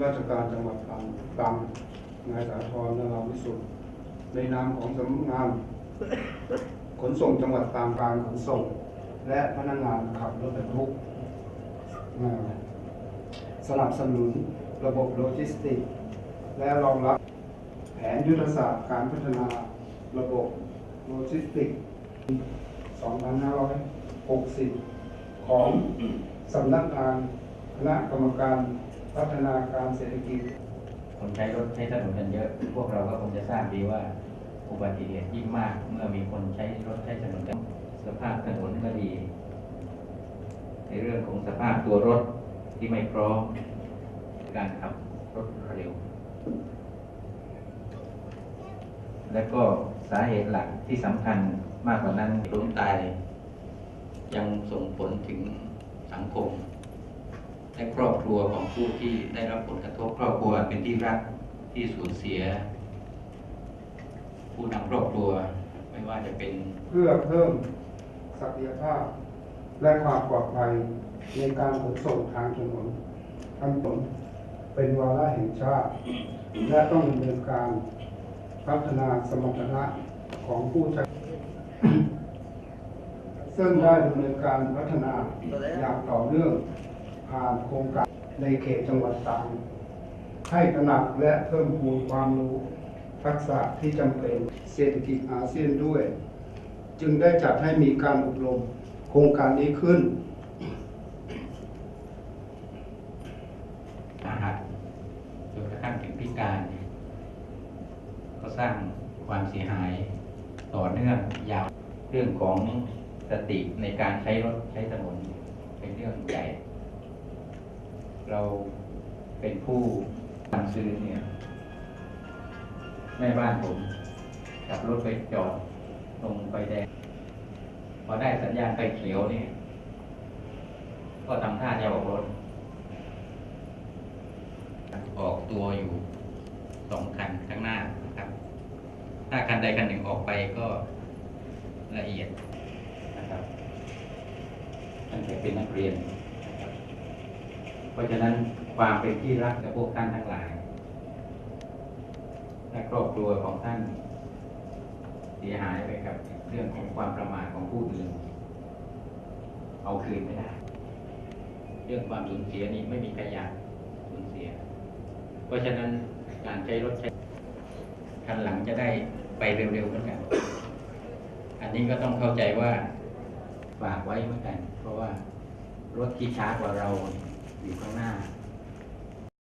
ราชการจังหวัดตรังตรังนายสาธรนราวิสุทธิ์ในนามของสำนักงาน ขนส่งจังหวัดตรังการขนส่ง และพนักงานขับรถบรรทุกสนับสนุนระบบโลจิสติกส์และรองรับแผนยุทธศาสตร์การพัฒนาระบบโลจิสติกส์2560 ของสำนักงานคณะกรรมการ พัฒนาการเศรษฐกิจคนใช้รถใช้ถนนกันเยอะ พวกเราก็คงจะทราบดีว่าอุบัติเหตุยิ่งมาก เมื่อมีคนใช้รถใช้ถนนกันสภาพถนนก็ดี ในเรื่องของสภาพตัวรถที่ไม่พร้อมการขับรถเร็ว และก็สาเหตุหลักที่สำคัญมากกว่านั้นล้มตาย ยังส่งผลถึง และครอบครัวของผู้ที่ได้รับผลกระทบครอบครัวเป็นที่รักที่สูญเสีย ผู้นำครอบครัวไม่ว่าจะเป็นเพื่อเพิ่มศักยภาพ และความปลอดภัยในการขนส่งทางถนนทั้งถนนเป็นวาระแห่งชาติ และต้องดำเนินการพัฒนาสมรรถนะของผู้ใช้ซึ่งได้ดำเนินการพัฒนาอย่างต่อเนื่อง ผ่านโครงการในเขตจังหวัดตรังให้ตระหนักและเพิ่มพูนความรู้ทักษะที่จำเป็นเศรษฐกิจอาเซียนด้วย จึงได้จัดให้มีการอบรมโครงการนี้ขึ้นอาหารจนกระทั่งถึงพิการ ก็สร้างความเสียหายต่อเนื่องยาวเรื่องของสติในการใช้รถใช้ถนนเป็นเรื่องใหญ่ เราเป็นผู้ทำซื้อเนี่ยแม่บ้านผมขับรถไปจอดตรงไฟแดง พอได้สัญญาณไฟเขียวเนี่ย ก็ทำท่าจะออกรถ ออกตัวอยู่สองคันข้างหน้านะครับ ถ้าคันใดคันหนึ่งออกไปก็ละเอียดนะครับตั้งแต่เป็นนักเรียน เพราะฉะนั้นความเป็นที่รักกับพวกท่านทั้งหลาย และครอบครัวของท่าน เสียหายไปกับเรื่องของความประมาทของผู้อื่น เอาคืนไม่ได้ เรื่องความสูญเสียนี้ไม่มีใครอยากสูญเสีย เพราะฉะนั้นการใช้รถใช้คันหลังจะได้ไปเร็วๆเหมือนกัน อันนี้ก็ต้องเข้าใจว่าฝากไว้เหมือนกัน เพราะว่ารถที่ช้ากว่าเรา อยู่ข้างหน้า